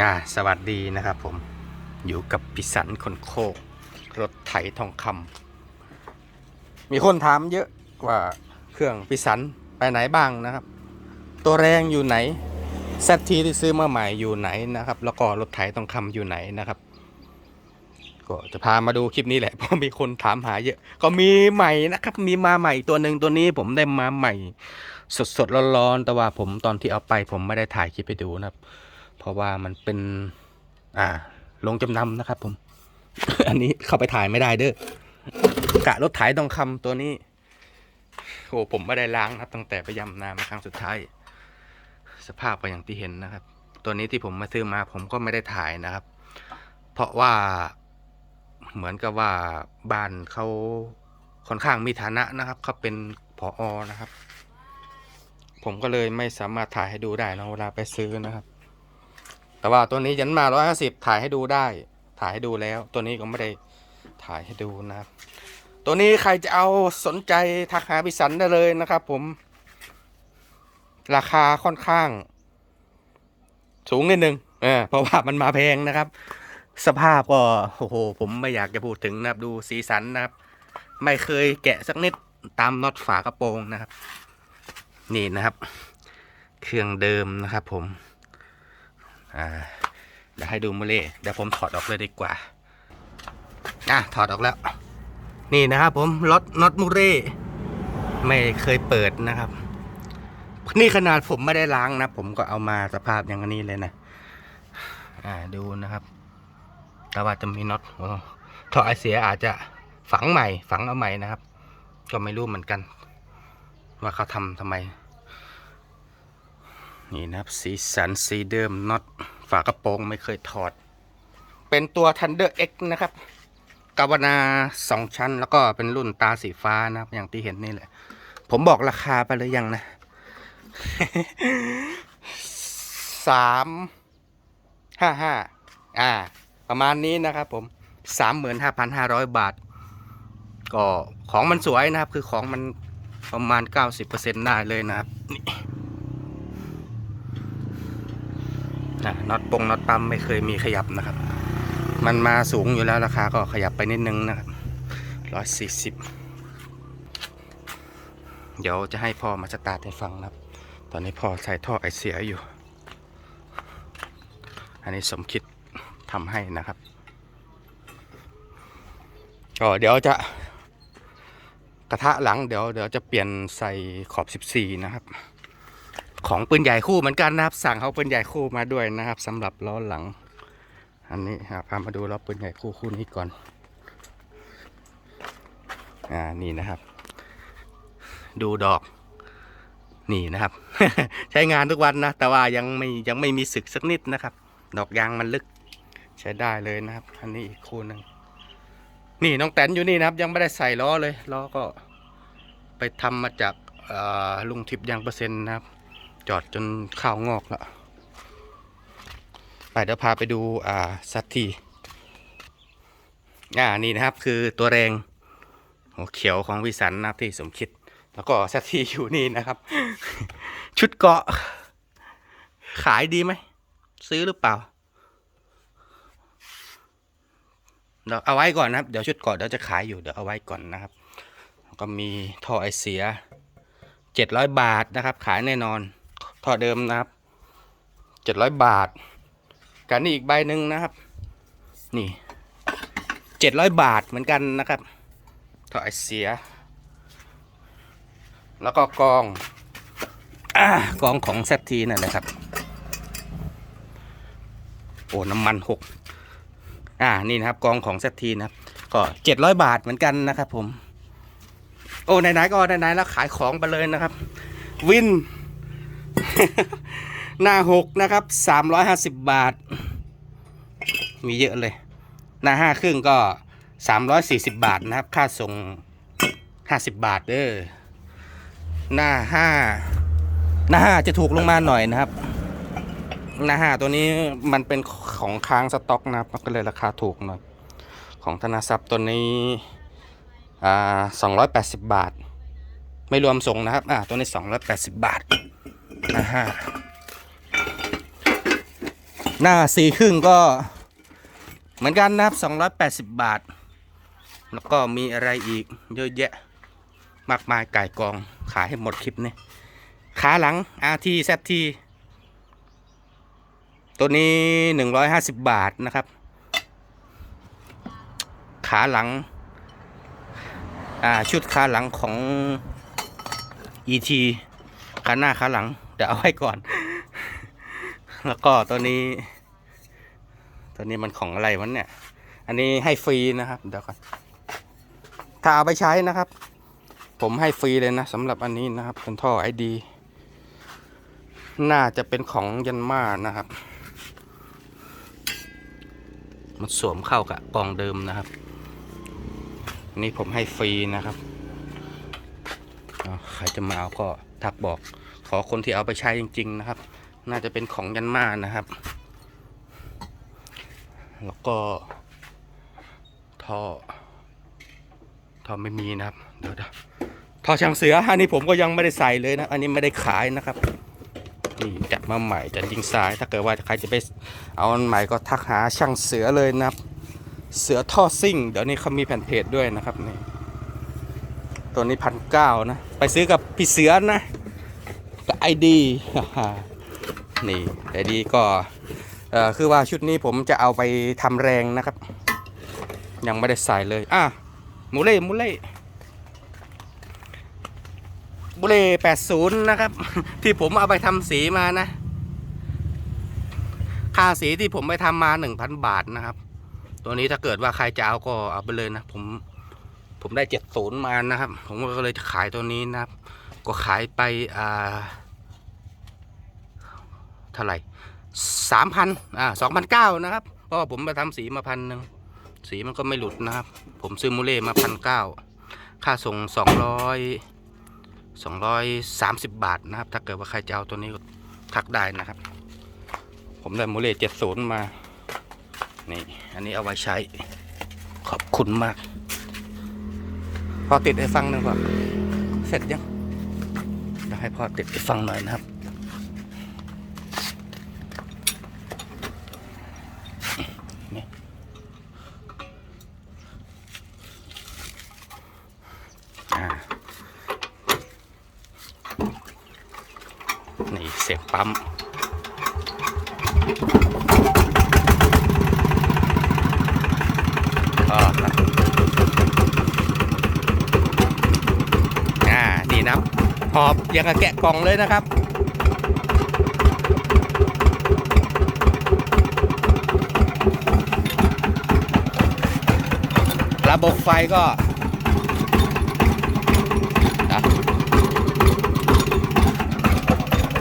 อ่าสวัสดีนะครับผมอยู่กับพิสันคนโคกรถไถทองคำมีคนถามเยอะว่าเครื่องพิสันไปไหนบ้างนะครับ ตัวแรงอยู่ไหนแซทีที่ซื้อมาใหม่อยู่ไหนนะครับ แล้วก็รถไถทองคำอยู่ไหนนะครับ ก็จะพามาดูคลิปนี้แหละเพราะมีคนถามหาเยอะ ก็มีใหม่นะครับ มีมาใหม่ตัวหนึ่งตัวนี้ผมได้มาใหม่ สดสดๆร้อนๆแต่ว่าผมตอนที่เอาไปผมไม่ได้ถ่ายคลิปไปดูนะครับ เพราะว่ามันเป็นอ่าลงจำนำนะครับ ผม อันนี้เข้าไปถ่ายไม่ได้เด้อกะรถไถทองคำตัวนี้โอ้ผมไม่ได้ล้างนะครับ ตั้งแต่ไปยำนามาครั้งสุดท้ายสภาพก็อย่างที่เห็นนะครับ ตัวนี้ที่ผมมาซื้อมาผมก็ไม่ได้ถ่ายนะครับ เพราะว่าเหมือนกับว่าบ้านเขาค่อนข้างมีฐานะนะครับเขาเป็นผออนะครับ ผมก็เลยไม่สามารถถ่ายให้ดูได้นะเวลาไปซื้อนะครับ แต่ว่าตัวนี้ยันมา 150 ถ่ายให้ดูได้ ถ่ายให้ดูแล้ว ตัวนี้ก็ไม่ได้ถ่ายให้ดูนะครับ ตัวนี้ใครจะเอาสนใจทักหาพิสันได้เลยนะครับ ผม ราคาค่อนข้าง สูงนิดนึงเออเพราะว่ามันมาแพงนะครับ สภาพก็โอ้โหผมไม่อยากจะพูดถึงนะครับ ดูสีสันนะครับ ไม่เคยแกะสักนิดตามน็อตฝากระโปรงนะครับ นี่นะครับ เครื่องเดิมนะครับผม อ่าเดี๋ยวให้ดูมือเล่เดี๋ยวผมถอดออกเลยดีกว่าอะถอดออกแล้ว นี่นะครับผมรถน็อตมูเร่ไม่เคยเปิดนะครับ นี่ขนาดผมไม่ได้ล้างนะ ผมก็เอามาสภาพอย่างนี้เลยนะ อ่าดูนะครับ แต่ว่าจะมีน็อตโอ้ท่อไอเสียอาจจะฝังใหม่ ฝังเอาใหม่นะครับ ก็ไม่รู้เหมือนกัน ว่าเขาทำทำไม นี่นะครับสีสันสีเดิมน็อตฝากระโปรงไม่เคยถอด เป็นตัว Thunder X นะครับกาวนาสองชั้น แล้วก็เป็นรุ่นตาสีฟ้านะครับ อย่างที่เห็นนี่แหละ ผมบอกราคาไปเลยยังนะสามห้าห้าอ่า ประมาณนี้นะครับผมสามหมื่นห้าพันห้าร้อยบาท ก็ของมันสวยนะครับ คือของมันประมาณเก้าสิบเปอร์เซ็นต์ได้เลยนะครับนี่ นะน็อตปงน็อตปั๊มไม่เคยมีขยับนะครับ มันมาสูงอยู่แล้วราคาก็ขยับไปนิดนึงนะครับร้อยสี่สิบเดี๋ยวจะให้พ่อมาสตาร์ทให้ฟังนะครับ ตอนนี้พ่อใส่ท่อไอเสียอยู่ อันนี้สมคิดทำให้นะครับก็เดี๋ยวจะกระทะหลังเดี๋ยวเดี๋ยวจะเปลี่ยนใส่ขอบ 14 นะครับ ของปืนใหญ่คู่เหมือนกันนะครับ สั่งเขาปืนใหญ่คู่มาด้วยนะครับสำหรับล้อหลัง อันนี้พามาดูล้อปืนใหญ่คู่คู่นี้ก่อน อ่านี่นะครับ ดูดอก นี่นะครับ ใช้งานทุกวันนะ แต่ว่ายังไม่ยังไม่มีสึกสักนิดนะครับ ดอกยางมันลึกใช้ได้เลยนะครับ อันนี้อีกคู่หนึ่งนี่น้องแตนอยู่นี่นะครับ ยังไม่ได้ใส่ล้อเลยล้อก็ไปทำมาจากลุงทิพย์ยางเปอร์เซ็นต์นะครับ จอดจนข้าวงอกแล้วไปเดี๋ยวพาไปดูอ่าสัตทีอ่านี่นะครับคือตัวแรงหัวเขียวของวิสันนะครับที่สมคิด แล้วก็สัตทีอยู่นี่นะครับ ชุดเกาะ ขายดีไหม ซื้อหรือเปล่าเดี๋ยวเอาไว้ก่อนนะครับ เดี๋ยวชุดเกาะเดี๋ยวจะขายอยู่เดี๋ยวเอาไว้ก่อนนะครับแล้วก็มีท่อไอเสียเจ็ดร้อยบาทนะครับ ขายแน่นอน ท่อเดิมนะครับเจ็ดร้อยบาท กันนี่อีกใบหนึ่งนะครับ นี่เจ็ดร้อยบาทเหมือนกันนะครับท่อไอเสีย แล้วก็กองอกองของแซทีนั่นแหละครับโอ้น้ำมันหกอ่านี่นะครับกองของเซทีนะครับก็เจ็ดร้อยบาทเหมือนกันนะครับผม โอ้ไหนๆก็ไหนๆแล้วขายของไปเลยนะครับ วิน หน้าหกนะครับสามร้อยห้าสิบบาท มีเยอะเลย หน้าห้าครึ่งก็สามร้อยสี่สิบบาทนะครับ ค่าส่งห้าสิบบาทเด้อหน้าห้าหน้าห้าจะถูกลงมาหน่อยนะครับ หน้าห้าตัวนี้มันเป็นของค้างสต็อกนะครับก็เลยราคาถูกหน่อยของธนาทรัพย์ตัวนี้อ่าสองร้อยแปดสิบบาท ไม่รวมส่งนะครับ อ่า ตัวนี้สองร้อยแปดสิบบาท น้าห้าหน้าสี่ครึ่งก็เหมือนกันนะครับสองร้อยแปดสิบบาท แล้วก็มีอะไรอีกเยอะแยะ มากมายไก่กองขายให้หมดคลิปนี่ขาหลัง RT ZT ตัวนี้หนึ่งร้อยห้าสิบบาทนะครับ ขาหลังอ่าชุดขาหลังของ ET ขาหน้าขาหลัง เดี๋ยวเอาไว้ก่อน แล้วก็ตัวนี้ ตัวนี้มันของอะไรวะเนี่ย อันนี้ให้ฟรีนะครับ เดี๋ยวก่อน ถ้าเอาไปใช้นะครับ ผมให้ฟรีเลยนะสำหรับอันนี้นะครับเป็นท่อไอดี น่าจะเป็นของยันมานะครับ มันสวมเข้ากับกล่องเดิมนะครับ นี่ผมให้ฟรีนะครับ ใครจะมาเอาก็ทักบอก ขอคนที่เอาไปใช้จริง ๆ นะครับ น่าจะเป็นของยันมานะครับ แล้วก็ท่อท่อไม่มีนะครับ เดี๋ยวเดี๋ยท่อช่างเสืออันนี้ผมก็ยังไม่ได้ใส่เลยนะ อันนี้ไม่ได้ขายนะครับนี่จัดมาใหม่จัดยิงซ้าย ถ้าเกิดว่าใครจะไปเอาอันใหม่ก็ทักหาช่างเสือเลยนะครับ เสือท่อซิ่ง เดี๋ยวนี้เขามีแผ่นเพจด้วยนะครับนี่ตัวนี้พันเก้านะ ซื้อกับพี่เสือนะกับไอดีนี่ไอดีก็คือว่าชุดนี้ผมจะเอาไปทำแรงนะครับ ยังไม่ได้ใส่เลยอะมูเล่มูเล่มูเล่แปดศูนย์นะครับ ที่ผมเอาไปทำสีมานะ ค่าสีที่ผมไปทำมาหนึ่งพันบาทนะครับ ตัวนี้ถ้าเกิดว่าใครจะเอาก็เอาไปเลยนะ ผม ผมได้เจ็ดศูนย์มานะครับ ผมก็เลยขายตัวนี้นะครับ ก็ขายไปอ่าเท่าไหร่สามพันอ่าสองพันเก้านะครับเพราะว่าผมไปทำสีมาพันหนึ่งสีมันก็ไม่หลุดนะครับ ผมซื้อมูเล่มาพันเก้าค่าส่งสองร้อยสองร้อยสามสิบบาทนะครับ ถ้าเกิดว่าใครจะเอาตัวนี้ทักได้นะครับ ผมได้มูเล่เจ็ดศูนย์มา นี่ อันนี้เอาไว้ใช้ขอบคุณมาก อติดให้ฟังหนึ่งก่อนเสร็จยังเดี๋ยวให้พ่อติดให้ฟังหน่อยนะครับนี่อ่านี่เสียงปั๊ม ก็ครับอ่า นี่นะ หอบอยังกับแกะกล่องเลยนะครับ ระบบไฟก็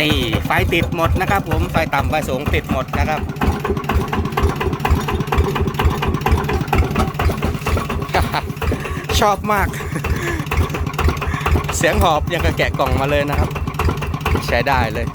นี่ ไฟติดหมดนะครับผม ไฟต่ำไฟสูงติดหมดนะครับ ชอบมาก สียงหอบยังกระแกะกล่องมาเลยนะครับ ใช้ได้เลย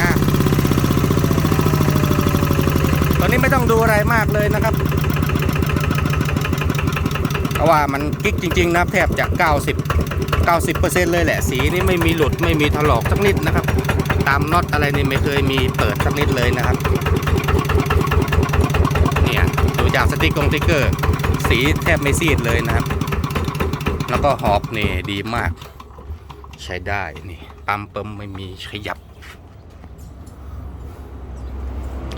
อะตอนนี้ไม่ต้องดูอะไรมากเลยนะครับ เพราะว่ามันกิ๊กจริง ๆ นะแทบจะ 90 90%เลยแหละ สีนี่ไม่มีหลุดไม่มีถลอกสักนิดนะครับ ตามน็อตอะไรนี่ไม่เคยมีเปิดสักนิดเลยนะครับเนี่ยดูจากสติกกงสติกเกอร์ สีแทบไม่ซีดเลยนะครับ แล้วก็หอบนี่ดีมาก ใช้ได้นี่ปั๊มเปิมไม่มีขยับ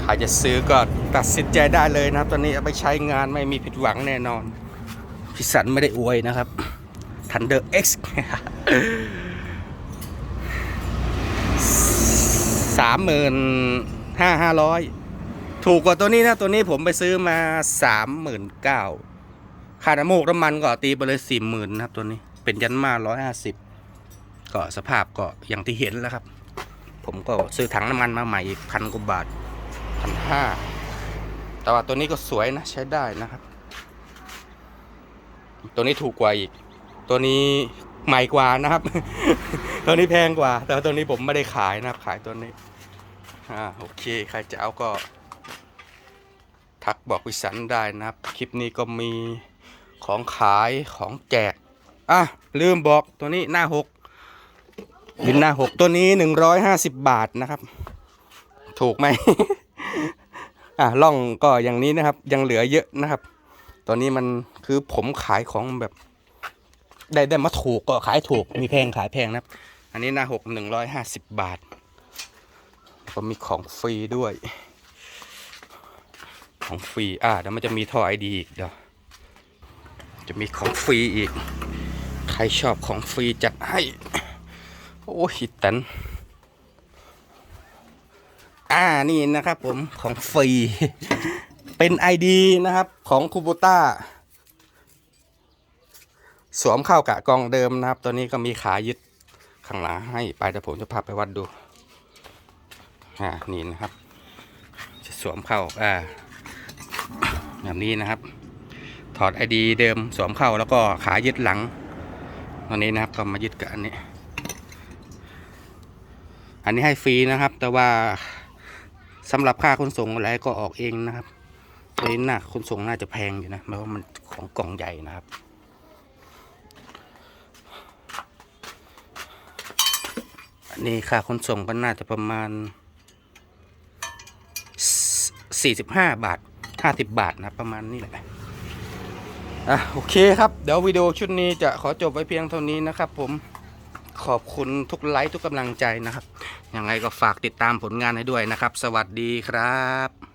ใครจะซื้อก็ตัดสินใจได้เลยนะครับตอนนี้เอาไปใช้งานไม่มีผิดหวังแน่นอน พิสันไม่ได้อวยนะครับ Thunder X สามหมื่นห้าห้าร้อยถูกกว่าตัวนี้นะ ตัวนี้ผมไปซื้อมาสามหมื่นเก้าค่าน้ำมูกน้ำมันก็ตีไปเลยสี่หมื่นนะครับ ตัวนี้เป็นยันมาร้อยห้าสิบก็สภาพก็อย่างที่เห็นแล้วครับ ผมก็ซื้อถังน้ำมันมาใหม่อีกพันกว่าบาทพันห้าแต่ว่าตัวนี้ก็สวยนะใช้ได้นะครับ ตัวนี้ถูกกว่าอีก ตัวนี้ใหม่กว่านะครับ ตัวนี้แพงกว่า แต่ตัวนี้ผมไม่ได้ขายนะครับขายตัวนี้อ่าโอเค ใครจะเอาก็ ทักบอกวิสันได้นะครับ คลิปนี้ก็มีของขายของแจกอะลืมบอกตัวนี้หน้าหกบินหน้าหกตัวนี้หนึ่งร้อยห้าสิบบาทนะครับ ถูกไหม อะล่องก็อย่างนี้นะครับ ยังเหลือเยอะนะครับ ตอนนี้มันคือผมขายของแบบ ได้ได้มาถูกก็ขายถูก มีแพงขายแพงนะครับ อันนี้หน้าหกหนึ่งร้อยห้าสิบบาท ก็มีของฟรีด้วย ของฟรี อ่าเดี๋ยวมันจะมีท่อไอดีอีกเดี๋ยว จะมีของฟรีอีก ใครชอบของฟรีจัดให้ โอ้ฮิตันอ่านี่นะครับผมของฟรี เป็น ID นะครับของคูบูต้าสวมเข้ากับกล่องเดิมนะครับ ตัวนี้ก็มีขายึดข้างหลังให้ไปแต่ผมจะพาไปวัดดูอ่านี่นะครับ จะสวมเข้าอ่าแบบนี้นะครับ ถอดไอดีเดิมสวมเข้าแล้วก็ขายึดหลังตอนนี้นะครับก็มายึดกับอันนี้ อันนี้ให้ฟรีนะครับ แต่ว่าสำหรับค่าขนส่งอะไรก็ออกเองนะครับ เลยน่าขนส่งน่าจะแพงอยู่นะเพราะว่ามันของกล่องใหญ่นะครับ อันนี้ค่าขนส่งก็น่าจะประมาณ 45 บาท 50 บาทนะประมาณนี้แหละอะโอเคครับ เดี๋ยววิดีโอชุดนี้จะขอจบไว้เพียงเท่านี้นะครับผมขอบคุณทุกไลค์ทุกกำลังใจนะครับ ยังไงก็ฝากติดตามผลงานให้ด้วยนะครับ สวัสดีครับ